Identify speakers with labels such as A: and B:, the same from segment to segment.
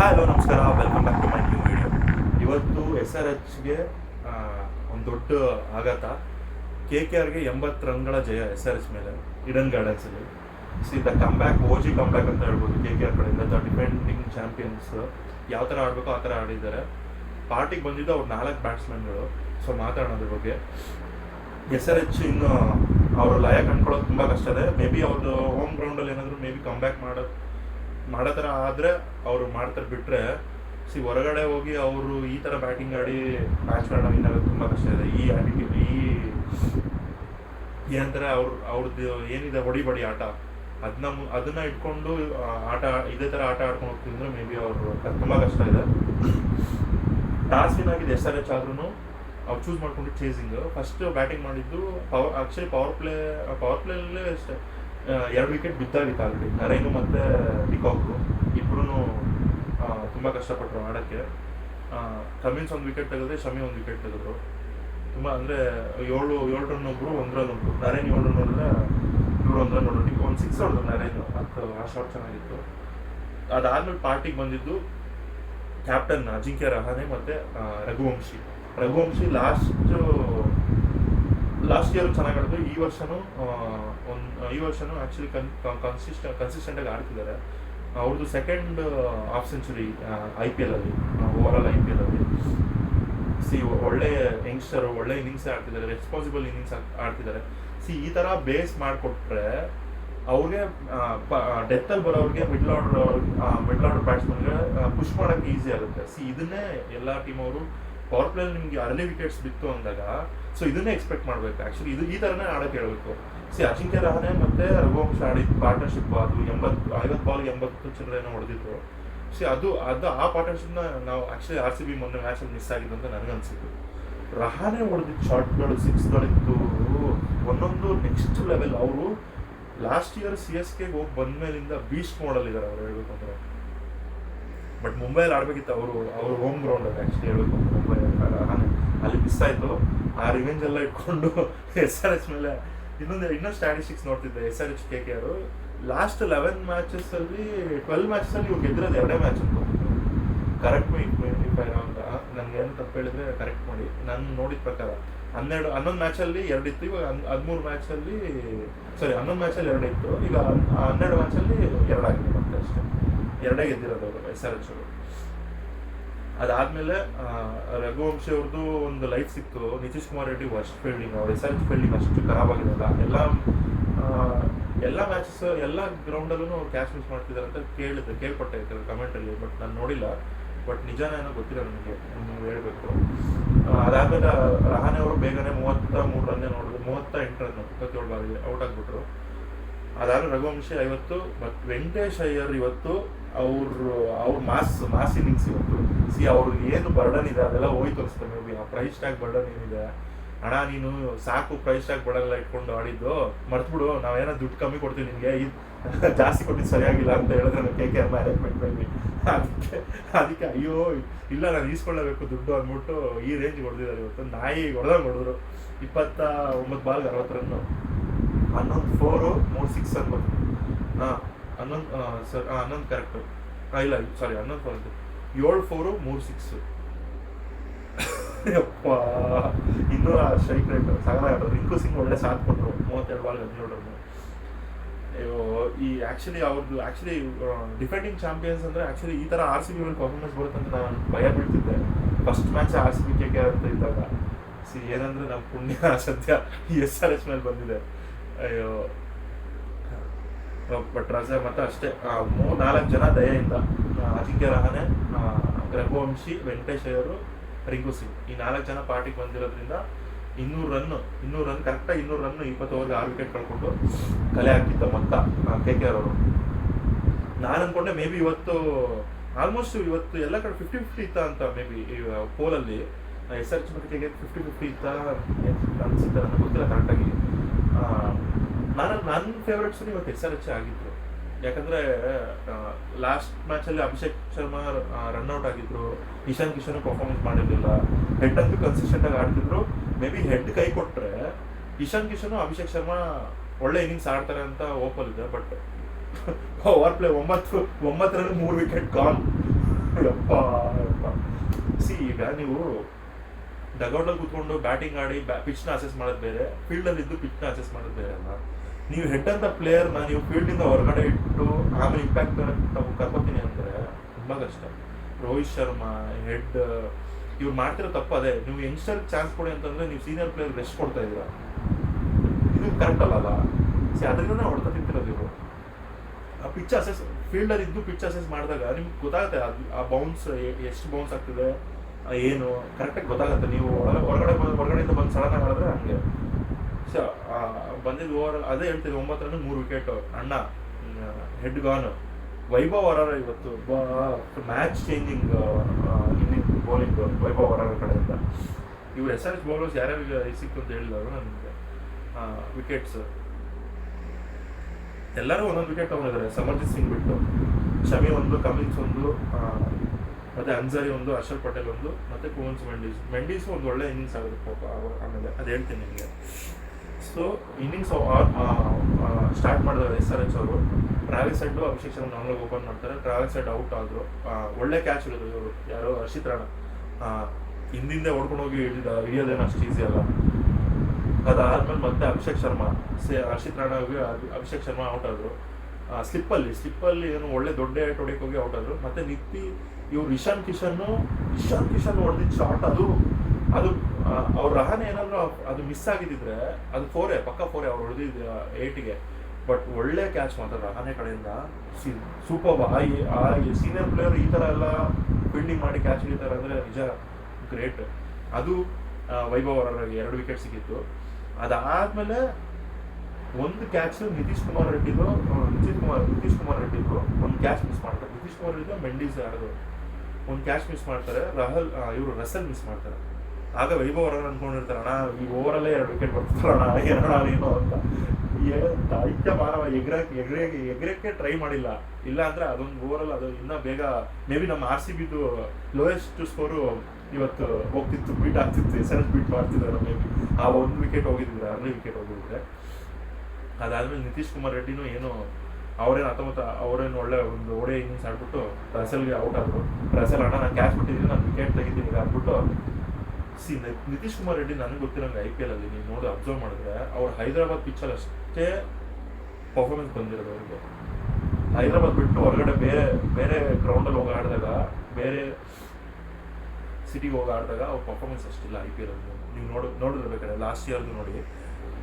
A: Hello, ನಮಸ್ಕಾರ. Welcome back to my new video ಇವತ್ತು S R ಎಚ್ಗೆ ಒಂದು ದೊಡ್ಡ ಆಘಾತ. ಕೆ ಕೆ ಆರ್ಗೆ ಎಂಬತ್ತು ರನ್ಗಳ ಜಯ ಎಸ್ ಆರ್ ಎಚ್ ಮೇಲೆ Eden ಗಾರ್ಡನ್ಸಲ್ಲಿ see the comeback O G comeback ಅಂತ ಹೇಳ್ಬೋದು ಕೆ ಕೆ ಆರ್ ಕಡೆಯಿಂದ. ದ ಡಿಫೆಂಡಿಂಗ್ ಚಾಂಪಿಯನ್ಸ್ ಯಾವ ಥರ ಆಡಬೇಕು ಆ ಥರ ಆಡಿದ್ದಾರೆ. ಪಾರ್ಟಿಗೆ ಬಂದಿದ್ದು ಅವ್ರು ನಾಲ್ಕು ಬ್ಯಾಟ್ಸ್ಮನ್ಗಳು ಸೊ ಮಾತಾಡೋದ್ರ ಬಗ್ಗೆ. ಎಸ್ ಆರ್ ಎಚ್ ಇನ್ನು, ಅವರು ಲಯ ಕಂಡ್ಕೊಳ್ಳೋದು ತುಂಬ ಕಷ್ಟ ಇದೆ. ಮೇ ಬಿ ಅವ್ರದ್ದು ಹೋಮ್ ಗ್ರೌಂಡಲ್ಲಿ ಏನಾದರೂ ಮೇ ಬಿ ಕಮ್ ಬ್ಯಾಕ್ ಮಾಡೋದು ಮಾಡೋ ಥರ ಆದರೆ ಅವರು ಮಾಡ್ತಾರೆ ಬಿಟ್ಟರೆ ಸಿ ಹೊರಗಡೆ ಹೋಗಿ ಅವರು ಈ ಥರ ಬ್ಯಾಟಿಂಗ್ ಆಡಿ ಮ್ಯಾಚ್ಗಳನ್ನ ವಿನ್ ಆಗೋದು ತುಂಬ ಕಷ್ಟ ಇದೆ. ಈ ಆಟಿಟ್ಯೂಡ್ ಈ ಏನಂತಾರೆ ಅವ್ರ ಅವ್ರದ್ದು ಏನಿದೆ ಹೊಡಿ ಬಡಿ ಆಟ ಅದನ್ನ ಅದನ್ನ ಇಟ್ಕೊಂಡು ಆಟ, ಇದೇ ಥರ ಆಟ ಆಡ್ಕೊಂಡು ಹೋಗ್ತಿದ್ರೆ ಮೇ ಬಿ ಅವರು ತುಂಬ ಕಷ್ಟ ಇದೆ. ಟಾಸ್ ವಿನ್ ಆಗಿದೆ? ಎಸ್ ಆರ್ ಎಚ್ ಆದ್ರೂ ಅವ್ರು ಚೂಸ್ ಮಾಡ್ಕೊಂಡು ಚೇಸಿಂಗ್ ಫಸ್ಟ್ ಬ್ಯಾಟಿಂಗ್ ಮಾಡಿದ್ದು ಪವರ್ ಆಕ್ಚುಲಿ ಪವರ್ ಪ್ಲೇ ಪವರ್ ಪ್ಲೇಲೇ ಅಷ್ಟೇ. ಎರಡು ವಿಕೆಟ್ ಬಿದ್ದಾಗಿತ್ತು ಆಲ್ರೆಡಿ. ನರೇನು ಮತ್ತು ಡಿಕಾಕು ಇಬ್ರು ತುಂಬ ಕಷ್ಟಪಟ್ಟರು ಆಡೋಕ್ಕೆ. ಕಮಿನ್ಸ್ ಒಂದು ವಿಕೆಟ್ ತೆಗೆದ್ರೆ ಶಮಿ ಒಂದು ವಿಕೆಟ್ ತೆಗೆದ್ರು. ತುಂಬ ಅಂದರೆ ಏಳು ಏಳು ರನ್ ಒಬ್ರು, ಒಂದು ರನ್ ಒಬ್ಬರು ನರೇನ್ ಏಳು ರನ್ ನೋಡಿದ್ರೆ ಇವ್ರು ಒಂದು ರನ್ ಹೊಡೆದು ಒಂದು ಸಿಕ್ಸ್ ಹೊಡೆದ್ರು ನರೇನ್ ಅದು ಆ ಶಾಟ್ ಚೆನ್ನಾಗಿತ್ತು. ಅದಾದ್ಮೇಲೆ ಪಾರ್ಟಿಗೆ ಬಂದಿದ್ದು ಕ್ಯಾಪ್ಟನ್ ಅಜಿಂಕ್ಯ ರಹಾನೆ ಮತ್ತೆ Raghuvanshi. Raghuvanshi last last year ಚೆನ್ನಾಗಿ ಆಡಿದ್ರು ಈ ವರ್ಷನೂ ಒಂದು ಈ ವರ್ಷನೂ ಆ್ಯಕ್ಚುಲಿ ಕನ್ ಕನ್ಸಿಸ್ಟ ಕನ್ಸಿಸ್ಟೆಂಟಾಗಿ ಆಡ್ತಿದ್ದಾರೆ. ಅವ್ರದ್ದು second half century I P L ಅಲ್ಲಿ over all I P L ಅಲ್ಲಿ. ಸಿ ಒಳ್ಳೆ ಯಂಗ್ಸ್ಟರ್ ಒಳ್ಳೆ ಇನ್ನಿಂಗ್ಸ್ ಆಡ್ತಿದ್ದಾರೆ ರೆಸ್ಪಾನ್ಸಿಬಲ್ ಇನ್ನಿಂಗ್ಸ್ ಆಡ್ತಿದ್ದಾರೆ. ಸಿ ಈ ಥರ ಬೇಸ್ ಮಾಡಿಕೊಟ್ರೆ ಅವ್ರಿಗೆ ಡೆತ್ತಲ್ಲಿ ಬರೋರಿಗೆ ಮಿಡ್ಲ್ ಆರ್ಡರ್ ಮಿಡ್ಲ್ ಆರ್ಡರ್ ಬ್ಯಾಟ್ಸ್ಮನ್ಗೆ ಪುಷ್ ಮಾಡೋಕ್ಕೆ ಈಸಿ ಆಗುತ್ತೆ. ಸಿ ಇದನ್ನೇ ಎಲ್ಲ ಟೀಮ್ ಅವರು ಪವರ್ ಪ್ಲೇಯಲ್ಲಿ ನಿಮಗೆ ಅರ್ಲಿ ವಿಕೆಟ್ಸ್ ಬಿತ್ತು ಅಂದಾಗ ಸೊ ಇದನ್ನೇ ಎಕ್ಸ್ಪೆಕ್ಟ್ ಮಾಡಬೇಕು. ಆ್ಯಕ್ಚುಲಿ ಇದು ಈ ಥರನೇ ಆಡೋಕೆ ಹೇಳಬೇಕು. ಸಿ ಅಜಿಂಕ್ಯ ರಹಾನೆ ಮತ್ತೆ ರಘುವಂಶ ಆಡಿದ ಪಾರ್ಟ್ನರ್ಶಿಪ್ ಅದು ಎಂಬತ್ತು, ಐವತ್ತು ಬಾಲ್ ಎಂಬತ್ತು ಚಿಲ್ಲರೆನೋ ಹೊಡೆದಿದ್ರು. ಸಿ ಅದು ಅದು ಆ ಪಾರ್ಟ್ನರ್ಶಿಪ್ನ ನಾವು ಆ್ಯಕ್ಚುಲಿ ಆರ್ ಸಿ ಬಿ ಮೊನ್ನೆ ಮ್ಯಾಚಲ್ಲಿ ಮಿಸ್ ಆಗಿದೆ ಅಂತ ನನಗನ್ಸಿತ್ತು ರಹಾನೆ ಹೊಡೆದಿದ್ದ ಶಾರ್ಟ್ಗಳು ಸಿಕ್ಸ್ಗಳಿತ್ತು ಒಂದೊಂದು ನೆಕ್ಸ್ಟ್ ಲೆವೆಲ್ ಅವರು ಲಾಸ್ಟ್ ಇಯರ್ ಸಿ ಎಸ್ ಕೆಗೆ ಹೋಗಿ ಬಂದ್ಮೇಲಿಂದ ಬೀಸ್ಟ್ ಮಾಡಲಿದ್ದಾರೆ ಅವ್ರು ಹೇಳ್ಬೇಕು ಅಂದ್ರೆ ಬಟ್ ಮುಂಬೈಲಿ ಆಡ್ಬೇಕಿತ್ತು ಅವರು, ಅವ್ರ ಹೋಮ್ ಗ್ರೌಂಡ್ ಆ್ಯಕ್ಚುಲಿ ಹೇಳ್ಬೇಕು ಮುಂಬೈ ಅಲ್ಲಿ ಮಿಸ್ ಆಯಿತು. ಆ ರಿವೆಂಜ್ ಎಲ್ಲ ಇಟ್ಕೊಂಡು ಎಸ್ ಆರ್ ಎಚ್ ಮೇಲೆ ಇನ್ನೊಂದು ಇನ್ನೊಂದು ಸ್ಟ್ಯಾಟಿಸ್ಟಿಕ್ಸ್ ನೋಡ್ತಿದ್ದೆ S R H K K ಅವರು ಲಾಸ್ಟ್ ಲೆವೆನ್ ಮ್ಯಾಚಸ್ ಅಲ್ಲಿ ಟ್ವೆಲ್ ಮ್ಯಾಚಸ್ ಅಲ್ಲಿ ಇವ್ರು ಗೆದ್ದಿರೋದು ಎರಡೇ ಮ್ಯಾಚ್ ಅಂತ ಕರೆಕ್ಟ್ ಇಫ್ ಅಂತ ನನ್ಗೆ ಏನು ತಪ್ಪು ಹೇಳಿದ್ರೆ ಕರೆಕ್ಟ್ ಮಾಡಿ. ನಾನು ನೋಡಿದ ಪ್ರಕಾರ ಹನ್ನೆರಡು, ಹನ್ನೊಂದು ಮ್ಯಾಚಲ್ಲಿ ಇತ್ತು. ಇವಾಗ ಹದಿಮೂರು ಮ್ಯಾಚಲ್ಲಿ ಸಾರಿ ಹನ್ನೊಂದು ಮ್ಯಾಚಲ್ಲಿ ಇತ್ತು. ಈಗ ಹನ್- ಹನ್ನೆರಡು ಮ್ಯಾಚಲ್ಲಿ ಎರಡಾಗಿದೆ ಮತ್ತೆ ಅಷ್ಟೇ. ಎರಡೇ ಗೆದ್ದಿರೋದು ಅವರು, ಎಸ್ ಆರ್ ಎಚ್ ಅವರು. ಅದಾದ್ಮೇಲೆ ರಘುವಂಶಿ ಅವ್ರದ್ದು ಒಂದು ಲೈಫ್ ಸಿಕ್ತು. ನಿತೀಶ್ ಕುಮಾರ್ ರೆಡ್ಡಿ ವರ್ಸ್ಟ್ ಫೀಲ್ಡಿಂಗ್ ಅವ್ರು ಎಸ್ ಆರ್ ಎಚ್ ಫೀಲ್ಡಿಂಗ್ ಅಷ್ಟು ಖರಾಬ್ ಆಗಿದೆಲ್ಲ ಎಲ್ಲ ಎಲ್ಲ ಮ್ಯಾಚಸ್ ಎಲ್ಲ ಗ್ರೌಂಡಲ್ಲೂ ಅವ್ರು ಕ್ಯಾಶ್ ಮಿಸ್ ಮಾಡ್ತಿದ್ದಾರೆ ಅಂತ ಕೇಳಿದ್ದೆ, ಕೇಳ್ಪಟ್ಟೆ ಕೆಲವು ಕಮೆಂಟಲ್ಲಿ ಬಟ್ ನಾನು ನೋಡಿಲ್ಲ. ಬಟ್ ನಿಜಾನ ಏನೋ ಗೊತ್ತಿಲ್ಲ ನನಗೆ ನೀವು ಹೇಳ್ಬೇಕು. ಅದಾದ್ಮೇಲೆ ರಹಾನೆ ಅವರು ಬೇಗನೆ ಮೂವತ್ತ ಮೂರು ರನ್ನೇ ನೋಡಿದ್ರು ಮೂವತ್ತ ಎಂಟು ರನ್ ಇಪ್ಪತ್ತೇಳು ಬಾರಿ ಔಟ್ ಆಗ್ಬಿಟ್ರು. ಅದಾದ್ಮೇಲೆ ರಘುವಂಶಿ ಐವತ್ತು ಬಟ್ ವೆಂಕಟೇಶ್ ಅಯ್ಯರ್ ಇವತ್ತು ಅವರು, ಅವ್ರ ಮಾಸ್ ಮಾಸ್ ಇನ್ನಿಂಗ್ಸ್ ಇವತ್ತು. ಸಿ ಅವ್ರಿಗೆ ಏನು ಬರ್ಡನ್ ಇದೆ, ಅದೆಲ್ಲ ಹೋಗಿ ತೋರಿಸ್ತಾರೆ ಮೇ ಬಿ ಆ ಪ್ರೈಸ್ ಟ್ಯಾಗ್ ಬರ್ಡನ್ ಏನಿದೆ? ಹಣ ನೀನು ಸಾಕು ಪ್ರೈಸ್ ಟ್ಯಾಗ್ ಬರ್ಡನ್ ಇಟ್ಕೊಂಡು ಆಡಿದ್ದು. ಮರ್ತ್ಬಿಡು, ನಾವೇನೋ ದುಡ್ಡು ಕಮ್ಮಿ ಕೊಡ್ತೀವಿ ನಿನಗೆ. ಜಾಸ್ತಿ ಕೊಟ್ಟಿದ್ದು ಸರಿಯಾಗಿಲ್ಲ ಅಂತ ಹೇಳಿದ್ರೆ ನಾನು ಕೆ ಕೆ ಆರ್ ಮ್ಯಾನೇಜ್ಮೆಂಟ್ ಮೇಲೆ ಅದಕ್ಕೆ ಅದಕ್ಕೆ ಅಯ್ಯೋ, ಇಲ್ಲ, ನಾನು ಈಸ್ಕೊಳ್ಳಬೇಕು ದುಡ್ಡು ಅಂದ್ಬಿಟ್ಟು ಈ ರೇಂಜ್ ಹೊಡೆದಿದ್ದಾರೆ ಇವತ್ತು. ನಾಯಿ ಹೊಡೆದಂಗೆ ಹೊಡೆದ್ರು. ಇಪ್ಪತ್ತ ಒಂಬತ್ತು ಬಾಲ್ಗೆ ಅರವತ್ತು ರನ್ನು ಹನ್ನೊಂದು ಫೋರು ಮೂರು ಸಿಕ್ಸ್ ಅನ್ಬೋದು ಹಾಂ, ಹನ್ನೊಂದು ಸರ್ ಹಾಂ ಹನ್ನೊಂದು ಕರೆಕ್ಟು ಹಾಂ ಇಲ್ಲ ಸಾರಿ ಹನ್ನೊಂದು ಫೋರ್ ಅಂತ. ಏಳು ಫೋರು ಮೂರು ಸಿಕ್ಸು ಯಪ್ಪ, ಇನ್ನೂ ಸ್ಟ್ರೈಕ್ ರೇಟ್ ಸಾಗಲಾಗ ರಿಂಕು ಸಿಂಗ್ ಒಳ್ಳೆ ಸಾಥ್ ಕೊಟ್ಟರು ಮೂವತ್ತೆರಡು ಬಾಲ್ ಹದಿನೇಳು ರನ್ ಅಯ್ಯೋ, ಈ ಆ್ಯಕ್ಚುಲಿ ಅವ್ರದ್ದು ಆ್ಯಕ್ಚುಲಿ ಡಿಫೆಂಡಿಂಗ್ ಚಾಂಪಿಯನ್ಸ್ ಅಂದರೆ ಆ್ಯಕ್ಚುಲಿ ಈ ಥರ ಆರ್ ಸಿ ಬಿ ಮೇಲೆ ಪರ್ಫಾರ್ಮೆನ್ಸ್ ಬರುತ್ತೆ ಅಂತ ನಾನು ಭಯ ಬೀಳ್ತಿದ್ದೆ. First match R C B K K ಅಂತ ಇದ್ದಾಗ. ಸಿ, ಏನಂದ್ರೆ ನಮ್ಮ ಪುಣ್ಯ ಸದ್ಯ ಎಸ್ ಆರ್ ಎಸ್ ಮೇಲೆ ಬಂದಿದೆ. ಅಯ್ಯೋ. ಬಟ್ ರಜೆ ಮತ್ತೆ ಅಷ್ಟೇ. ಮೂರು ನಾಲ್ಕು ಜನ ದಯೆಯಿಂದ ಆದಿತ್ಯ ರಹನೆ ರಘುವಂಶಿ ವೆಂಕಟೇಶ್ ಅಯ್ಯರು ರಿಂಕು ಸಿಂಗ್. ಈ ನಾಲ್ಕು ಜನ ಪಾರ್ಟಿಗೆ ಬಂದಿರೋದ್ರಿಂದ ಇನ್ನೂರು ರನ್ ಇನ್ನೂರು ರನ್ ಕರೆಕ್ಟಾಗಿ ಇನ್ನೂರು ರನ್ ಇಪ್ಪತ್ತು ಓವರ್ಗೆ ಆರು ವಿಕೆಟ್ ಕಳ್ಕೊಂಡು ಕಲೆ ಹಾಕಿದ್ದ ಮೊತ್ತ ಕೆ ಕೆ ಆರ್ ಅವರು ನಾನು ಅನ್ಕೊಂಡೆ ಮೇ ಬಿ ಇವತ್ತು ಆಲ್ಮೋಸ್ಟ್ ಇವತ್ತು ಎಲ್ಲ ಕಡೆ ಫಿಫ್ಟಿ ಫಿಫ್ಟಿ ಇತ್ತ ಅಂತ ಮೇ ಬಿ ಪೋಲಲ್ಲಿ ಎಸ್ ಆರ್ ಚಟುವಟಿಕೆಗೆ ಫಿಫ್ಟಿ ಫಿಫ್ಟಿ ಇತ್ತ ಅನ್ಸುತ್ತೆ ನನಗೆ ಗೊತ್ತಿಲ್ಲ ಕರೆಕ್ಟಾಗಿ ನಾನು ನನ್ನ ಫೇವ್ರೆಟ್ಸ್ ಇವತ್ತು ಎಸ್ ಆರ್ ಎಚ್ ಆಗಿದ್ರು. ಯಾಕಂದ್ರೆ ಲಾಸ್ಟ್ ಮ್ಯಾಚಲ್ಲಿ ಅಭಿಷೇಕ್ ಶರ್ಮಾ ರನ್ಔಟ್ ಆಗಿದ್ರು. ಇಶಾನ್ ಕಿಶನ್ ಪರ್ಫಾರ್ಮೆನ್ಸ್ ಮಾಡಿರಲಿಲ್ಲ. ಹೆಡ್ ಅಂತೂ ಕನ್ಸಿಸ್ಟೆಂಟ್ ಆಗಿ ಆಡ್ತಿದ್ರು. ಮೇ ಬಿ ಹೆಡ್ ಕೈ ಕೊಟ್ರೆ ಇಶಾನ್ ಕಿಶನ್ ಅಭಿಷೇಕ್ ಶರ್ಮಾ ಒಳ್ಳೆ ಇನ್ನಿಂಗ್ಸ್ ಆಡ್ತಾರೆ ಅಂತ ಓಪಲ್ ಇದೆ ಬಟ್ ಓವರ್ ಪ್ಲೇ ಒಂಬತ್ತು, ಒಂಬತ್ತರಲ್ಲಿ ಮೂರು ವಿಕೆಟ್ ಗಾನ್ ಯಪ್ಪ ಯಪ್ಪ. ಸಿ ಈಗ ನೀವು ಡಗೌಟಲ್ಲಿ ಕೂತ್ಕೊಂಡು ಬ್ಯಾಟಿಂಗ್ ಆಡಿ ಪಿಚ್ನ ಅಸೆಸ್ ಮಾಡೋದು ಬೇರೆ ಫೀಲ್ಡಲ್ಲಿ ಇದ್ದು ಪಿಚ್ನ ಅಸೆಸ್ ಮಾಡೋದು ಬೇರೆ ಅಲ್ಲ ನೀವು ಹೆಡ್ ಅಂತ ಪ್ಲೇಯರ್ನ ನೀವು ಫೀಲ್ಡಿಂದ ಹೊರಗಡೆ ಇಟ್ಟು ಆಮೇಲೆ ಇಂಪ್ಯಾಕ್ಟ್ ನಾವು ಕರ್ಕೋತೀನಿ ಅಂದರೆ ತುಂಬ ಕಷ್ಟ. ರೋಹಿತ್ ಶರ್ಮಾ ಹೆಡ್ ಇವ್ರು ಮಾಡ್ತಿರೋ ತಪ್ಪು ಅದೇ. ನೀವು ಯಂಗ್ಸ್ಟರ್ ಚಾನ್ಸ್ ಕೊಡಿ ಅಂತಂದ್ರೆ ನೀವು ಸೀನಿಯರ್ ಪ್ಲೇಯರ್ ರೆಸ್ಟ್ ಕೊಡ್ತಾ ಇದ್ದೀರಾ. ಇದು ಕರೆಕ್ಟ್ ಅಲ್ಲ ಸಿ ಅದರಿಂದ ಹೊಡ್ತಾ ತಿಂತಿರೋದು ಇವರು. ಆ ಪಿಚ್ ಅಸೆಸ್ ಫೀಲ್ಡರ್ ಇದ್ದು ಪಿಚ್ ಅಸೆಸ್ ಮಾಡಿದಾಗ ನಿಮ್ಗೆ ಗೊತ್ತಾಗುತ್ತೆ, ಆ ಬೌನ್ಸ್ ಎಷ್ಟು ಬೌನ್ಸ್ ಆಗ್ತಿದೆ ಏನು. ಕರೆಕ್ಟಾಗಿ ಗೊತ್ತಾಗುತ್ತೆ. ನೀವು ಹೊರಗಡೆ ಹೊರಗಡೆಯಿಂದ ಬಂದು ಸಡನ್ ಆಗಿ ಮಾಡಿದ್ರೆ ಹಂಗೆ. ಸೊ ಬಂದಿದ್ದು ಓವರ್ ಅದೇ ಹೇಳ್ತೀವಿ ಒಂಬತ್ತು ರನ್ ಮೂರು ವಿಕೆಟ್ ಅಣ್ಣ ಹೆಡ್ ಗಾನ್ ವೈಭವ್ ವರಾರ ಇವತ್ತು. Match changing inning bowling Vaibhav Arora ಕಡೆಯಿಂದ. ಇವ್ರು ಎಸ್ ಆರ್ ಎಸ್ ಬೌಲರ್ಸ್ ಯಾರ್ಯಾರಿಗೆ ಸಿಕ್ಕು ಅಂತ ಹೇಳಿದ್ರು ನನಗೆ. ವಿಕೆಟ್ಸ್ ಎಲ್ಲರೂ ಒಂದೊಂದು ವಿಕೆಟ್ ತಗೊಂಡಿದ್ದಾರೆ ಸಮರ್ಜಿತ್ ಸಿಂಗ್ ಬಿಟ್ಟು, ಶಮಿ ಒಂದು, ಕಮಿನ್ಸ್ ಒಂದು ಮತ್ತೆ ಅನ್ಸರಿ ಒಂದು ಹರ್ಷಲ್ ಪಟೇಲ್ ಒಂದು, ಮತ್ತೆ ಕೋನ್ಸ್ ಮೆಂಡೀಸ್. ಮೆಂಡೀಸ್ ಒಂದು ಒಳ್ಳೆ ಇನ್ನಿಂಗ್ಸ್ ಆಗುತ್ತೆ ಆಮೇಲೆ ಅದು ಹೇಳ್ತೀನಿ ನಿಮಗೆ. ಸೊ ಇನ್ನಿಂಗ್ಸ್ ಸ್ಟಾರ್ಟ್ ಮಾಡಿದ್ರು ಎಸ್ ಆರ್ ಎಚ್ ಅವರು. Travis Head Abhishek Sharma normal open ಮಾಡ್ತಾರೆ. ಟ್ರಾವೆಲ್ ಸೈಡ್ ಔಟ್ ಆದರು. ಒಳ್ಳೆ ಕ್ಯಾಚ್ ಹಿಡಿದ್ರು ಇವರು. ಯಾರು ಹರ್ಷಿತ್ ರಾಣ. ಹಿಂದಿಂದೆ ಹೊಡ್ಕೊಂಡು ಹೋಗಿ ಹಿಡಿಯೋದೇನು ಅಷ್ಟು ಈಸಿ ಅಲ್ಲ. ಅದಾದ್ಮೇಲೆ ಮತ್ತೆ ಅಭಿಷೇಕ್ ಶರ್ಮಾ. ಸೇ, ಹರ್ಷಿತ್ ರಾಣ ಹೋಗಿ ಅಭಿಷೇಕ್ ಶರ್ಮಾ ಔಟ್ ಆದರು. ಸ್ಲಿಪ್ಪಲ್ಲಿ ಸ್ಲಿಪ್ಪಲ್ಲಿ ಏನು ಒಳ್ಳೆ ದೊಡ್ಡ ಏಟ್ ಹೊಡೆಯಕ್ಕೆ ಹೋಗಿ ಔಟ್ ಆದರು. ಮತ್ತೆ ನಿತ್ತಿ ಇವ್ರು ಇಶಾನ್ ಕಿಶನ್ನು, ಇಶಾನ್ ಕಿಶನ್ ಹೊಡೆದಿದ್ದ ಶಾರ್ಟ್ ಅದು ಅದು ಅವ್ರ ರಹಾನೆ ಏನಾದ್ರು ಅದು ಮಿಸ್ ಆಗಿದ್ದಿದ್ರೆ, ಅದು ಫೋರೆ ಪಕ್ಕ ಫೋರೆ ಅವ್ರು ಹೊಡೆದಿದ್ದ ಏಟಿಗೆ ಬಟ್ ಒಳ್ಳೆ ಕ್ಯಾಚ್ ಮಾತ್ರ ರಹಾನೆ ಕಡೆಯಿಂದ. ಸೂಪರ್ ಆ ಸೀನಿಯರ್ ಪ್ಲೇಯರ್ ಈ ಥರ ಎಲ್ಲ ಫೀಲ್ಡಿಂಗ್ ಮಾಡಿ ಕ್ಯಾಚ್ ಹಿಡಿತಾರೆ ಅಂದರೆ ನಿಜ ಗ್ರೇಟ್ ಅದು ವೈಭವ್ ಅವರ ಎರಡು ವಿಕೆಟ್ ಸಿಕ್ಕಿತ್ತು. ಅದಾದಮೇಲೆ ಒಂದು ಕ್ಯಾಚ್ ನಿತೀಶ್ ಕುಮಾರ್ ರೆಡ್ಡಿದು ನಿತೀಶ್ ಕುಮಾರ್ ನಿತೀಶ್ ಕುಮಾರ್ ರೆಡ್ಡಿದ್ರು ಒಂದು ಕ್ಯಾಚ್ ಮಿಸ್ ಮಾಡ್ತಾರೆ. ನಿತೀಶ್ ಕುಮಾರ್ ರೆಡ್ಡಿ ಮೆಂಡೀಸ್ ಆಡೋದು ಒಂದು ಕ್ಯಾಚ್ ಮಿಸ್ ಮಾಡ್ತಾರೆ. ರಾಹುಲ್ ಇವರು ರಸಲ್ ಮಿಸ್ ಮಾಡ್ತಾರೆ. ಆಗ ವೈಭವ್ ಅವರ ಅನ್ಕೊಂಡಿರ್ತಾರೆ, ಅಣ್ಣ, ಈ ಓವರಲ್ಲೇ ಎರಡು ವಿಕೆಟ್ ಬರ್ತಾರಣ ಏನಣ್ಣ ಏನೋ ಅಂತ. ದೈತ್ಯ ಮಾನವ ಎಗ್ರಕ್ಕೆ ಎಗ್ರೆ ಎಗ್ರಕ್ಕೆ ಟ್ರೈ ಮಾಡಿಲ್ಲ. ಇಲ್ಲ ಅಂದ್ರೆ ಅದೊಂದು ಓವರಲ್ಲಿ, ಅದು ಇನ್ನೂ ಬೇಗ ಮೇ ಬಿ ನಮ್ಮ ಆರ್ ಸಿ ಬಿದು ಲೋಯೆಸ್ಟ್ ಸ್ಕೋರು ಇವತ್ತು ಹೋಗ್ತಿತ್ತು ಬೀಟ್ ಆಗ್ತಿತ್ತು ಎಸ್ ಎಲ್ ಬೀಟ್ ಮಾಡ್ತಿದ್ರು ಮೇ ಬಿ ಆ ಒಂದು ವಿಕೆಟ್ ಹೋಗಿದ್ರೆ ಅರ್ಲಿ ವಿಕೆಟ್ ಹೋಗಿದ್ರೆ ಅದಾದ್ಮೇಲೆ ನಿತೀಶ್ ಕುಮಾರ್ ರೆಡ್ಡಿನೂ ಏನು ಅವರೇನು ಹತ್ತೊಂಬತ್ತು, ಅವರೇನು ಒಳ್ಳೆ ಒಂದು ಒಳ್ಳೆ ಇನ್ನಿಂಗ್ಸ್ ಆಡ್ಬಿಟ್ಟು ರಸಲ್ಗೆ ಔಟ್ ಆದ್ರು. ರಸಲ್ ಅಣ್ಣ, ನಾನು ಕ್ಯಾಚ್ ಬಿಟ್ಟಿದ್ದೀನಿ ನಾನು ವಿಕೆಟ್ ತೆಗಿತೀನಿ ಆಗ್ಬಿಟ್ಟು ಸಿ ನಿತೀಶ್ ಕುಮಾರ್ ರೆಡ್ಡಿ ನನಗೆ ಗೊತ್ತಿರೋಂಗೆ ಐ ಪಿ ಎಲ್ ಅಲ್ಲಿ ನೀವು ನೋಡಿ ಅಬ್ಸರ್ವ್ ಮಾಡಿದ್ರೆ ಅವ್ರು ಹೈದರಾಬಾದ್ ಪಿಚ್ಚಲ್ಲಿ ಅಷ್ಟೇ ಪರ್ಫಾರ್ಮೆನ್ಸ್ ಬಂದಿರೋದು ಅವ್ರಿಗೆ. ಹೈದರಾಬಾದ್ ಬಿಟ್ಟು ಹೊರಗಡೆ ಬೇರೆ ಬೇರೆ ಗ್ರೌಂಡಲ್ಲಿ ಹೋಗಿ ಆಡಿದಾಗ, ಬೇರೆ ಸಿಟಿಗೆ ಹೋಗಿ ಆಡಿದಾಗ ಅವ್ರ ಪರ್ಫಾರ್ಮೆನ್ಸ್ ಅಷ್ಟಿಲ್ಲ ಐ ಪಿ ಎಲ್ ಅಲ್ಲಿ. ನೀವು ನೋಡಿದ್ರೆ ನೋಡಿರ್ಬೇಕಾದ್ರೆ ಲಾಸ್ಟ್ ಇಯರ್ದು ನೋಡಿ.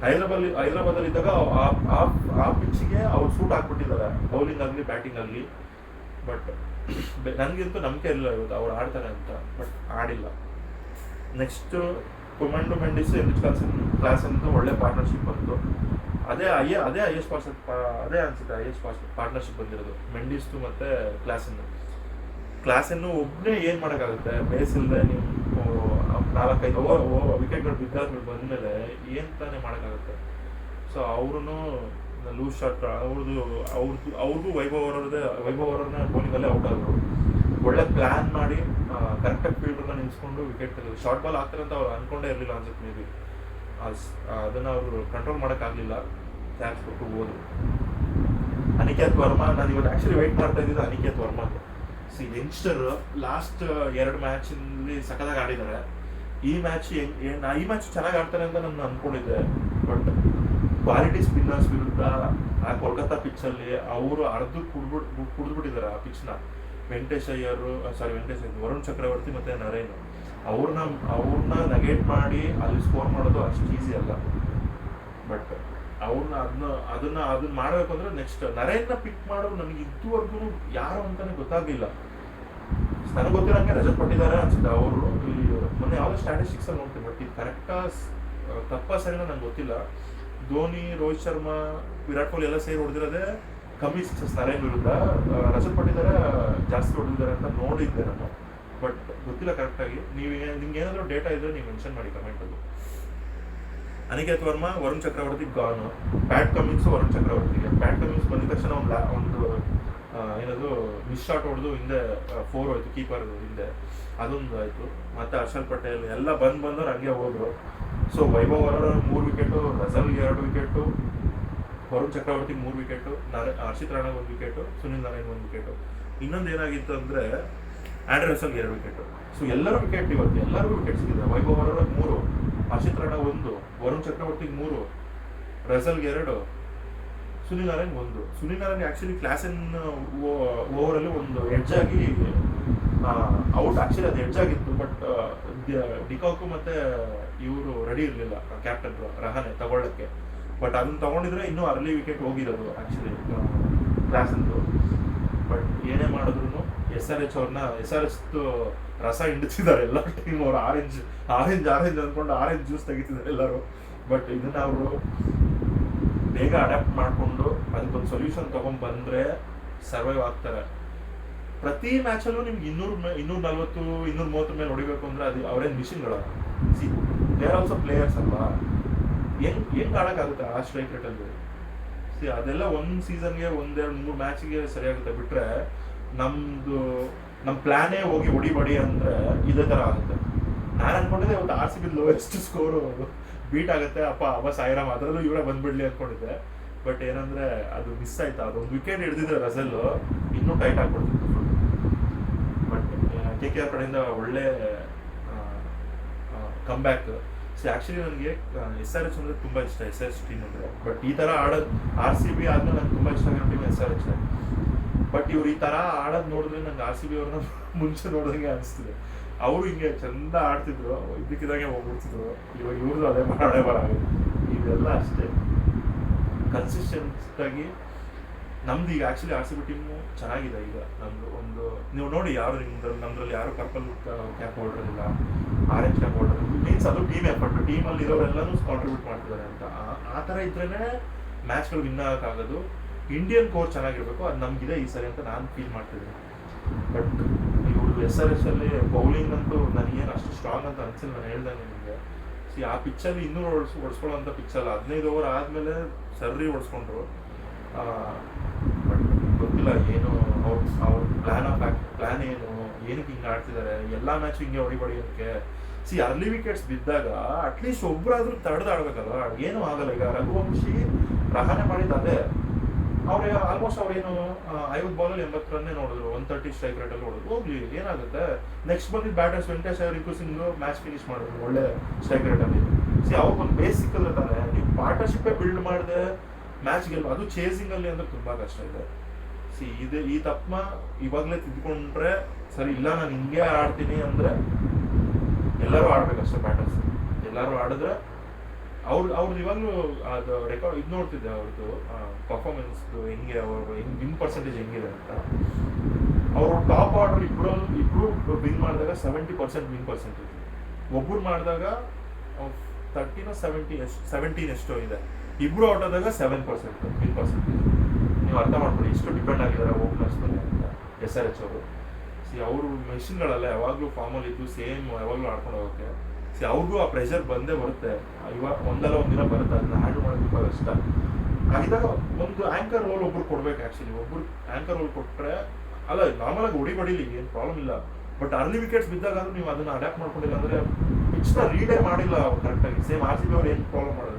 A: ಹೈದರಾಬಾದ್ ಹೈದರಾಬಾದಲ್ಲಿ ಇದ್ದಾಗ ಆ ಪಿಚ್ಗೆ ಅವ್ರು ಸೂಟ್ ಹಾಕ್ಬಿಟ್ಟಿದ್ದಾರೆ. ಬೌಲಿಂಗ್ ಆಗಲಿ ಬ್ಯಾಟಿಂಗ್ ಆಗಲಿ. ಬಟ್ ನನಗಂತೂ ನಂಬಿಕೆ ಇಲ್ಲ ಇವತ್ತು ಅವ್ರು ಆಡ್ತಾರೆ ಅಂತ. But ಆಡಿಲ್ಲ. Next Kamindu Mendis H Klaasen Klaasen ಅಂತ ಒಳ್ಳೆ ಪಾರ್ಟ್ನರ್ಶಿಪ್ ಬಂತು. ಅದೇ ಐ ಅದೇ ಐ ಎಸ್ ಪಾಸ್ ಅದೇ ಅನ್ಸುತ್ತೆ ಐ ಎಸ್ ಪಾಸ್ ಪಾರ್ಟ್ನರ್ಶಿಪ್ ಬಂದಿರೋದು. ಮೆಂಡಿಸ್ದು ಮತ್ತೆ ಕ್ಲಾಸನ್ನು ಕ್ಲಾಸನ್ನು ಒಬ್ಬನೇ ಏನು ಮಾಡೋಕ್ಕಾಗುತ್ತೆ? ಬೇಸ್ ಇಲ್ಲದೆ ನೀವು ನಾಲ್ಕೈದು ಓವರ್ ವಿಕೆಟ್ಗಳು ಬಿದ್ದಾದ್ಮೇಲೆ ಬಂದಮೇಲೆ ಏನು ತಾನೇ ಮಾಡೋಕ್ಕಾಗುತ್ತೆ? ಸೊ ಅವ್ರೂ ಲೂಸ್ ಶಾಟ್ ಅವ್ರದ್ದು ಅವ್ರದ್ದು ಅವ್ರಿಗೂ ವೈಭವ್ ಅವರದೇ ವೈಭವ್ ಅವರನ್ನ ಬೌಲಿಂಗಲ್ಲೇ ಔಟ್ ಆದರು. ಒಳ್ಳೆ ಪ್ಲ್ಯಾನ್ ಮಾಡಿ ಕರೆಕ್ಟಾಗಿ ಫೀಲ್ಡರ್ನ ನಿಲ್ಸ್ಕೊಂಡು ವಿಕೆಟ್ ತೆಗೆದು ಶಾರ್ಟ್ ಬಾಲ್ ಆಗ್ತಾರೆ ಅಂತ ಅವ್ರು ಅನ್ಕೊಂಡೇ ಇರಲಿಲ್ಲ ಅನ್ಸುತ್ತೆ ಮೇ ಬಿ ಅದನ್ನು ಅವರು ಕಂಟ್ರೋಲ್ ಮಾಡೋಕ್ಕಾಗಲಿಲ್ಲ ಕೊಟ್ಟು ಹೋದ್ರು ಅನಿಕೇತ್ ವರ್ಮಾ, ನಾನು ಇವತ್ತು ಆ್ಯಕ್ಚುಲಿ ವೆಯ್ಟ್ ಮಾಡ್ತಾ ಇದ್ದಿದ್ದು Aniket Verma. See youngster last ಎರಡು ಮ್ಯಾಚಲ್ಲಿ ಸಖತ್ತಾಗಿ ಆಡಿದ್ದಾರೆ ಈ ಮ್ಯಾಚ್ ಈ ಮ್ಯಾಚ್ ಚೆನ್ನಾಗಿ ಆಡ್ತಾರೆ ಅಂತ ನಾನು ಅನ್ಕೊಂಡಿದ್ದೆ. ಬಟ್ ಕ್ವಾಲಿಟಿ ಸ್ಪಿನ್ನರ್ಸ್ ವಿರುದ್ಧ ಆ ಕೋಲ್ಕತ್ತಾ ಪಿಚ್ಚಲ್ಲಿ ಅವರು ಅರ್ಧ ಕುಡ್ಬಿಟ್ಟು ಕುಡಿದ್ಬಿಟ್ಟಿದ್ದಾರೆ ಆ ಪಿಚ್ನ ವೆಂಕಟೇಶ್ ಅಯ್ಯರ್ ಸಾರಿ ವೆಂಕಟೇಶ್ ವರುಣ್ ಚಕ್ರವರ್ತಿ ಮತ್ತು ನರೇನ್ ಅವ್ರನ್ನ ಅವ್ರನ್ನ ನೆಗೆಟ್ ಮಾಡಿ ಅಲ್ಲಿ ಸ್ಕೋರ್ ಮಾಡೋದು ಅಷ್ಟು ಈಸಿ ಅಲ್ಲ. ಬಟ್ ಅವ್ರನ್ನ ಅದನ್ನ ಅದನ್ನ ಅದನ್ನ ಮಾಡಬೇಕು ಅಂದ್ರೆ ನೆಕ್ಸ್ಟ್ ನರೇನ್ನ ಪಿಕ್ ಮಾಡೋರು ನನಗೆ ಇದುವರೆಗೂ ಯಾರು ಅಂತಾನೆ ಗೊತ್ತಾಗಲಿಲ್ಲ. ನನಗೆ ಗೊತ್ತಿರೋಂಗೆ ರಜತ್ ಕೊಟ್ಟಿದ್ದಾರೆ ಅನ್ಸುತ್ತೆ ಅವರು. ಮೊನ್ನೆ ಯಾವುದೋ ಸ್ಟ್ಯಾಟಿಸ್ಟಿಕ್ಸ್ ಅಲ್ಲಿ ನೋಡ್ತೀನಿ ಬಟ್ ಇದು ಕರೆಕ್ಟಾ ತಪ್ಪ ಸರಿನಾ ನಂಗೆ ಗೊತ್ತಿಲ್ಲ. ಧೋನಿ, ರೋಹಿತ್ ಶರ್ಮಾ, ವಿರಾಟ್ ಕೊಹ್ಲಿ ಎಲ್ಲ ಸೇರಿ ಹೊಡೆದಿರೋದೇ ಕಮ್ಮಿ ಸಿಕ್ಸಸ್ ನರೇನ್ ವಿರುದ್ಧ ರಜತ್ ಪಟ್ಟಿದ್ದಾರೆ ಜಾಸ್ತಿ ಹೊಡೆದಿದ್ದಾರೆ ಅಂತ ನೋಡಿದ್ದೆ ನಾನು. ಬಟ್ ಗೊತ್ತಿಲ್ಲ ಕರೆಕ್ಟಾಗಿ ನೀವು ನಿಮ್ಗೆ ಏನಾದರೂ ಡೇಟಾ ಇದ್ರೆ ನೀವು ಮೆನ್ಷನ್ ಮಾಡಿ ಕಮೆಂಟಲ್ಲಿ ಅನಿಕೇತ್ ವರ್ಮಾ, ವರುಣ್ ಚಕ್ರವರ್ತಿ ಗಾನು ಪ್ಯಾಟ್ ಕಮಿಂಗ್ಸ್ ವರುಣ್ ಚಕ್ರವರ್ತಿಗೆ ಪ್ಯಾಟ್ ಕಮಿಂಗ್ಸ್ ಬಂದ ತಕ್ಷಣ ಒಂದು ಒಂದು ಏನದು ಮಿಸ್ ಶಾಟ್ ಹೊಡೆದು ಹಿಂದೆ ಫೋರ್ ಹೋಯ್ತು ಕೀಪರ್ ಹಿಂದೆ. ಅದೊಂದು ಆಯ್ತು. ಮತ್ತೆ ಹರ್ಷಲ್ ಪಟೇಲ್, ಎಲ್ಲ ಬಂದು ಬಂದವ್ರು ಹಂಗೆ ಹೋದ್ರು. ಸೊ ವೈಭವ್ ಅವರ ಮೂರು ವಿಕೆಟು ರಜಲ್ಗೆ ಎರಡು ವಿಕೆಟು ವರುಣ್ ಚಕ್ರವರ್ತಿ ಮೂರು ವಿಕೆಟು, ನಾರ ಹರ್ಷಿತ್ ರಾಣ ಒಂದು ವಿಕೆಟು, ಸುನಿಲ್ ನಾರಾಯಣ್ ಒಂದು ವಿಕೆಟು. ಇನ್ನೊಂದು ಏನಾಗಿತ್ತು ಅಂದರೆ ಆಂಡ್ರಸನ್ಗೆ ಎರಡು ವಿಕೆಟ್. ಸೊ ಎಲ್ಲರೂ ವಿಕೆಟ್ ಇವತ್ತು, ಎಲ್ಲರಿಗೂ ವಿಕೆಟ್ ಸಿಗಿದೆ ವೈಭವ್ ಅವರ ಮೂರು ಹರ್ಷಿತ್ ರಾಣಾ ಒಂದು, ವರುಣ್ ಚಕ್ರವರ್ತಿಗೆ ಮೂರು, ರಸಲ್ಗೆ ಎರಡು, ಸುನಿಲ್ ನಾರಾಯಣ್ ಒಂದು. Sunil Narine actually Klaasen ಓವರಲ್ಲಿ ಒಂದು ಎಡ್ಜ್ ಆಗಿ ಔಟ್ ಆ್ಯಕ್ಚುಲಿ ಅದು ಎಡ್ಜ್ ಆಗಿತ್ತು ಬಟ್ ಡಿಕಾಕು ಮತ್ತೆ ಇವರು ರೆಡಿ ಇರಲಿಲ್ಲ. ಕ್ಯಾಪ್ಟನ್ ರಹಾನೆ ತಗೊಳ್ಳಕ್ಕೆ. ಬಟ್ ಅದನ್ನ ತಗೊಂಡಿದ್ರೆ ಇನ್ನೂ ಅರ್ಲಿ ವಿಕೆಟ್ ಹೋಗಿರೋದು ಕ್ಲಾಸ್ ಅಂತ ಬಟ್ ಏನೇ ಮಾಡಿದ್ರು ಎಸ್ ಆರ್ ಎಚ್ ಅವ್ರನ್ನ ಎಸ್ ಆರ್ ಎಚ್ ರಸ ಹಿಂಡಿಸಿದ್ದಾರೆ ಎಲ್ಲ ಟೀಮ್ ಅವ್ರು. ಆರೆಂಜ್ ಆರೆಂಜ್ ಆರೆಂಜ್ ಅಂದ್ಕೊಂಡು ಆರೆಂಜ್ ಜ್ಯೂಸ್ ತೆಗಿತಿದ್ದಾರೆ ಎಲ್ಲರೂ. ಬಟ್ ಇದನ್ನ ಅವರು ಬೇಗ ಅಡಾಪ್ಟ್ ಮಾಡಿಕೊಂಡು ಅದಕ್ಕೊಂದು ಸೊಲ್ಯೂಷನ್ ತಗೊಂಡ್ ಬಂದ್ರೆ ಸರ್ವೈವ್ ಆಗ್ತಾರೆ. ಪ್ರತಿ ಮ್ಯಾಚಲ್ಲೂ ನಿಮ್ಗೆ ಇನ್ನೂರು ಇನ್ನೂರ ನಲ್ವತ್ತು, ಇನ್ನೂರ ಮೂವತ್ತು ಮೇಲೆ ಹೊಡಿಬೇಕು ಅಂದ್ರೆ ಅದು ಅವರೇನು ಮಿಷಿನ್ಗಳ see they are also players ಅಲ್ವಾ? ಹೆಂಗ್ ಹೆಂಗ್ ಆಡಕ್ಕಾಗುತ್ತೆ ಆ ಸ್ಟ್ರೈಕ್ ರೇಟಲ್ಲಿ ಸಿ ಅದೆಲ್ಲ ಒಂದು ಸೀಸನ್ಗೆ ಒಂದೆರಡು ಮೂರು ಮ್ಯಾಚ್ಗೆ ಸರಿಯಾಗುತ್ತೆ. ಬಿಟ್ರೆ ನಮ್ಮದು ನಮ್ ಪ್ಲ್ಯಾನೇ ಹೋಗಿ ಹೊಡಿಬಡಿ ಅಂದ್ರೆ ಇದೇ ತರ ಆಗುತ್ತೆ. ನಾನು ಅನ್ಕೊಂಡಿದ್ದೆ ಇವತ್ತು R C B lowest score beat ಆಗುತ್ತೆ. ಅಪ್ಪ, ಅವ ಸಾಯಿರಾಮ್, ಅದರಲ್ಲೂ ಇವರೇ ಬಂದ್ಬಿಡ್ಲಿ ಅಂದ್ಕೊಂಡಿದ್ದೆ ಬಟ್ ಏನಂದ್ರೆ ಅದು ಮಿಸ್ ಆಯ್ತು. ಅದೊಂದು ವಿಕೆಟ್ ಹಿಡಿದಿದ್ರೆ ರಸಲ್ ಇನ್ನೂ ಟೈಟ್ ಆಗ್ಬಿಡ್ತಿತ್ತು ಬಟ್ ಕೆ ಕೆ ಆರ್ ಕಡೆಯಿಂದ ಒಳ್ಳೆ ಕಮ್ ಬ್ಯಾಕ್ ಸೊ ಆ್ಯಕ್ಚುಲಿ ನನಗೆ ಎಸ್ ಆರ್ ಎಚ್ ಅಂದರೆ ತುಂಬ ಇಷ್ಟ ಎಸ್ ಆರ್ ಎಚ್ ಟೀಮ್ ಅಂದರೆ. ಬಟ್ ಈ ಥರ ಆಡೋದು ಆರ್ ಸಿ ಬಿ ಆದ್ಮೇಲೆ ನಂಗೆ ತುಂಬ ಇಷ್ಟ ಆಗಿರೋ team S R H but ಇವ್ರು ಈ ಥರ ಆಡೋದು ನೋಡಿದ್ರೆ ನಂಗೆ ಆರ್ ಸಿ ಬಿ ಅವ್ರನ್ನ ಮುಂಚೆ ನೋಡಿದಂಗೆ ಅನಿಸ್ತಿದೆ. ಅವರು ಹಿಂಗೆ ಚಂದ ಆಡ್ತಿದ್ರು ಇದಕ್ಕಿದಾಗೆ ಹೋಗ್ಬಿಡ್ತಿದ್ರು. ಇವಾಗ ಇವ್ರದ್ದು ಅದೇ ಮಾಡೇ ಬರ ಇದೆಲ್ಲ ಅಷ್ಟೇ. ಕನ್ಸಿಸ್ಟೆಂಟ್ ಆಗಿ ನಮ್ದು ಈಗ actually R C B team ಚೆನ್ನಾಗಿದೆ ಈಗ. ನಮ್ದು ಒಂದು, ನೀವು ನೋಡಿ ಯಾರು ನಿಮ್ದ್ರಲ್ಲಿ, ನಮ್ದ್ರಲ್ಲಿ ಯಾರು ಪರ್ಪಲ್ ಕ್ಯಾಪ್ ಹೋಲ್ಡರ್ ಇಲ್ಲ ಆರೆಂಜ್ ಕ್ಯಾಪ್ ಹೋಲ್ಡರ್ ಮೀನ್ಸ್ ಅದು ಟೀಮ್ ಎಫರ್ಟ್ ಟೀಮಲ್ಲಿ ಇರೋರೆಲ್ಲನೂ ಕಾಂಟ್ರಿಬ್ಯೂಟ್ ಮಾಡ್ತಿದ್ದಾರೆ ಅಂತ. ಆ- ಥರ ಮ್ಯಾಚ್ ಮ್ಯಾಚ್ಗಳು ವಿನ್ ಆಗೋಕ್ಕಾಗೋದು. ಇಂಡಿಯನ್ ಕೋರ್ ಚೆನ್ನಾಗಿರ್ಬೇಕು, ಅದು ನಮಗಿದೆ ಈ ಸರಿ ಅಂತ ನಾನು ಫೀಲ್ ಮಾಡ್ತಿದ್ದೀನಿ. ಬಟ್ ಇವರು ಎಸ್ ಆರ್ ಎಸ್ ಅಲ್ಲಿ ಬೌಲಿಂಗ್ ಅಂತೂ ನನಗೇನು ಅಷ್ಟು ಸ್ಟ್ರಾಂಗ್ ಅಂತ ಅನ್ಸಿಲ್ಲ, ನಾನು ಹೇಳ್ದೆ ನಿಮಗೆ. ಸಿ ಆ ಪಿಚ್ಚಲ್ಲಿ ಇನ್ನೂ ಓಡಿಸ್ ಅಂತ ಪಿಚ್ಚಲ್ಲ ಹದಿನೈದು ಓವರ್ ಆದಮೇಲೆ ಸರ್ರಿ ಓಡಿಸ್ಕೊಂಡ್ರು. ಬಟ್ ಗೊತ್ತಿಲ್ಲ ಏನು, ಅವ್ರ ಅವ್ರ ಪ್ಲಾನ್ ಆಫ್ ಪ್ಲಾನ್ ಏನು, ಏನಕ್ಕೆ ಹಿಂಗೆ ಆಡ್ತಿದ್ದಾರೆ ಎಲ್ಲ ಮ್ಯಾಚ್ ಹಿಂಗೆ ಹೊಡಿ ಹೊಡಿಯೋದಕ್ಕೆ ಸಿ ಅರ್ಲಿ ವಿಕೆಟ್ಸ್ ಬಿದ್ದಾಗ ಅಟ್ಲೀಸ್ಟ್ ಒಬ್ಬರಾದ್ರೂ ತಡೆದು ಆಡ್ಬೇಕಲ್ಲ ಏನೂ ಆಗಲ್ಲ. ಈಗ ರಘುವಂಶಿ ರಹಾನೆ ಮಾಡಿದ್ದು ಅದೇ. ಅವ್ರೆ ಆಲ್ಮೋಸ್ಟ್ ಅವ್ರೇನು ಐವತ್ತು ಬಾಲಲ್ಲಿ ಎಂಬತ್ತು ರನ್ನೇ ನೋಡಿದ್ರು. ಒನ್ ತರ್ಟಿ ಸ್ಟ್ರೈಕ್ ರೇಟಲ್ಲಿ ನೋಡಿದ್ರು. ಹೋಗ್ಲಿ, ಏನಾಗುತ್ತೆ? ನೆಕ್ಸ್ಟ್ ಬಂದಿದ್ದ batters Venkatesh Rinku Singh match finish ಮಾಡಿದ್ರು. ಒಳ್ಳೆ ಸ್ಟ್ರೈಕ್ ರೇಟಲ್ಲಿ ಸಿ ಅವ್ರಿಗೆ ಬೇಸಿಕ್ ತಾನೆ ನೀವು ಪಾರ್ಟ್ನರ್ಶಿಪ್ಪೇ ಬಿಲ್ಡ್ ಮಾಡಿದೆ ಮ್ಯಾಚ್ ಗೆಲ್ಲ ಅದು ಚೇಸಿಂಗ್ ಅಲ್ಲಿ ಅಂದ್ರೆ ತುಂಬಾ ಕಷ್ಟ ಇದೆ. ಸಿ ಇದೆ, ಈ ತಪ್ಪ ಇವಾಗಲೇ ತಿದ್ಕೊಂಡ್ರೆ ಸರಿ, ಇಲ್ಲ, ನಾನು ಹಿಂಗೆ ಆಡ್ತೀನಿ ಅಂದ್ರೆ ಎಲ್ಲರೂ ಆಡ್ಬೇಕಷ್ಟೇ ಬ್ಯಾಟರ್ಸ್ ಎಲ್ಲರೂ ಆಡಿದ್ರೆ ಅವ್ರು ಅವ್ರದ್ದು ಇವಾಗಲೂ ಅದು ರೆಕಾರ್ಡ್ ಇದು ನೋಡ್ತಿದ್ದೆ ಅವ್ರದ್ದು ಪರ್ಫಾರ್ಮೆನ್ಸ್ ಹೆಂಗೆ ಅವರು ಹೆಂಗ್ ವಿನ್ ಪರ್ಸೆಂಟೇಜ್ ಹೆಂಗಿದೆ ಅಂತ. ಅವರು ಟಾಪ್ ಆರ್ಡರ್ ಇಬ್ರು ಇಬ್ರು ವಿನ್ ಮಾಡಿದಾಗ ಸೆವೆಂಟಿ ಪರ್ಸೆಂಟ್ ವಿನ್ ಪರ್ಸೆಂಟೇಜ್ ಒಬ್ಬರು ಮಾಡಿದಾಗ ತರ್ಟಿನ ಸೆವೆಂಟಿ ಎಷ್ಟು ಸೆವೆಂಟೀನ್ ಎಷ್ಟೋ ಇದೆ. ಇಬ್ರು ಆದಾಗ ಸೆವೆನ್ ಪರ್ಸೆಂಟ್ ವಿನ್ ಪರ್ಸೆಂಟ್ ನೀವು ಅರ್ಥ ಮಾಡ್ಕೊಳ್ಳಿ ಎಷ್ಟು ಡಿಪೆಂಡ್ ಆಗಿದ್ದಾರೆ ಓಪನರ್ಸ್ ಮೇಲೆ ಅಂತ ಎಸ್ ಆರ್ ಎಚ್ ಅವರು. ಸಿ ಅವರು ಮೆಷಿನ್ಗಳೆಲ್ಲ ಯಾವಾಗಲೂ ಫಾರ್ಮಲ್ಲಿ ಇದ್ದು ಸೇಮ್ ಯಾವಾಗಲೂ ಆಡ್ಕೊಂಡು ಹೋಗೋಕ್ಕೆ. ಸಿ ಅವ್ರಿಗೂ ಆ ಪ್ರೆಷರ್ ಬಂದೇ ಬರುತ್ತೆ. ಇವಾಗ ಒಂದಲ್ಲ ಒಂದಿನ ಬರುತ್ತೆ, ಅದನ್ನ ಹ್ಯಾಂಡಲ್ ಮಾಡೋದು ತುಂಬ ಕಷ್ಟ. ಆಗಿದ್ದಾಗ ಒಂದು ಆ್ಯಂಕರ್ ರೋಲ್ ಒಬ್ರು ಕೊಡ್ಬೇಕು ಆ್ಯಕ್ಚುಲಿ ಒಬ್ರು ಆ್ಯಂಕರ್ ರೋಲ್ ಕೊಟ್ಟರೆ ಅಲ್ಲ ನಾರ್ಮಲಾಗಿ ಹೊಡಿ ಹೊಡಿಲಿ ಏನು ಪ್ರಾಬ್ಲಮ್ ಇಲ್ಲ. ಬಟ್ ಅರ್ಲಿ ವಿಕೆಟ್ಸ್ ಬಿದ್ದಾಗಾದ್ರೂ ನೀವು ಅದನ್ನ ಅಡ್ಯಾಪ್ಟ್ ಮಾಡ್ಕೊಂಡಿಲ್ಲ ಅಂದರೆ ಪಿಚ್ನ ರೀಡೇ ಮಾಡಿಲ್ಲ ಕರೆಕ್ಟಾಗಿ ಸೇಮ್ ಆರ್ ಸಿ ಬಿ ಅವ್ರು ಏನು ಪ್ರಾಬ್ಲಮ್ ಮಾಡಿದ್ರು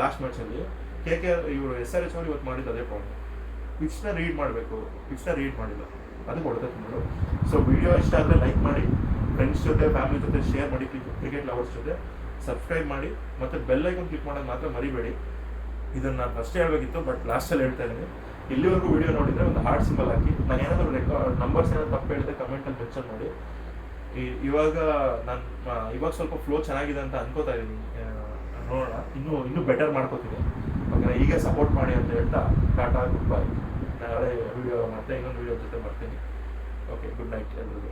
A: ಲಾಸ್ಟ್ ಮ್ಯಾಚಲ್ಲಿ ಕೆ ಕೆ ಇವರು ಎಸ್ ಆರ್ ಎಚ್ ಅವ್ರು ಇವತ್ತು ಮಾಡಿದ್ದು ಅದೇ ಪ್ರಾಬ್ಲಮ್ ಪಿಚ್ನ ರೀಡ್ ಮಾಡಬೇಕು ಪಿಚ್ನ ರೀಡ್ ಮಾಡಿಲ್ಲ. ಅದು ಕೊಡುತ್ತೆ ತಿಂಗಳು ಸೊ ವಿಡಿಯೋ ಇಷ್ಟ ಆದರೆ ಲೈಕ್ ಮಾಡಿ ಫ್ರೆಂಡ್ಸ್ ಜೊತೆ ಫ್ಯಾಮಿಲಿ ಜೊತೆ ಶೇರ್ ಮಾಡಿ ಕ್ರಿಕೆಟ್ ಲವರ್ಸ್ ಜೊತೆ ಸಬ್ಸ್ಕ್ರೈಬ್ ಮಾಡಿ, ಮತ್ತು ಬೆಲ್ ಐಕನ್ ಕ್ಲಿಕ್ ಮಾಡೋದು ಮಾತ್ರ ಮರಿಬೇಡಿ. ಇದನ್ನು ನಾನು ಫಸ್ಟ್ ಹೇಳಬೇಕಿತ್ತು ಬಟ್ ಲಾಸ್ಟಲ್ಲಿ ಹೇಳ್ತಾ ಇದ್ದೀನಿ. ಇಲ್ಲಿವರೆಗೂ ವಿಡಿಯೋ ನೋಡಿದರೆ ಒಂದು ಹಾರ್ಟ್ ಸಿಂಬಲ್ ಹಾಕಿ, ನಾನು ಏನಾದರೂ ರೆಕಾರ್ಡ್ ನಂಬರ್ಸ್ ಏನಾದ್ರು ತಪ್ಪು ಹೇಳಿದೆ ಕಮೆಂಟಲ್ಲಿ ಮೆನ್ಷನ್ ಮಾಡಿ. ಇವಾಗ ನಾನು ಇವಾಗ ಸ್ವಲ್ಪ ಫ್ಲೋ ಚೆನ್ನಾಗಿದೆ ಅಂತ ಅನ್ಕೋತಾ ಇದ್ದೀನಿ. ನೋಡೋಣ. ಇನ್ನೂ ಇನ್ನೂ ಬೆಟರ್ ಮಾಡ್ಕೋತೀನಿ. ಯಾಕಂದ್ರೆ ಈಗ ಸಪೋರ್ಟ್ ಮಾಡಿ ಅಂತ ಹೇಳ್ತಾ ಟಾಟಾ ಗುಡ್ ಬೈ ನಾಳೆ ವಿಡಿಯೋ ಮತ್ತೆ ಇನ್ನೊಂದು ವಿಡಿಯೋ ಜೊತೆ ಮಾಡ್ತೀನಿ. ಓಕೆ ಗುಡ್ ನೈಟ್ ಎಲ್ರಿಗೂ.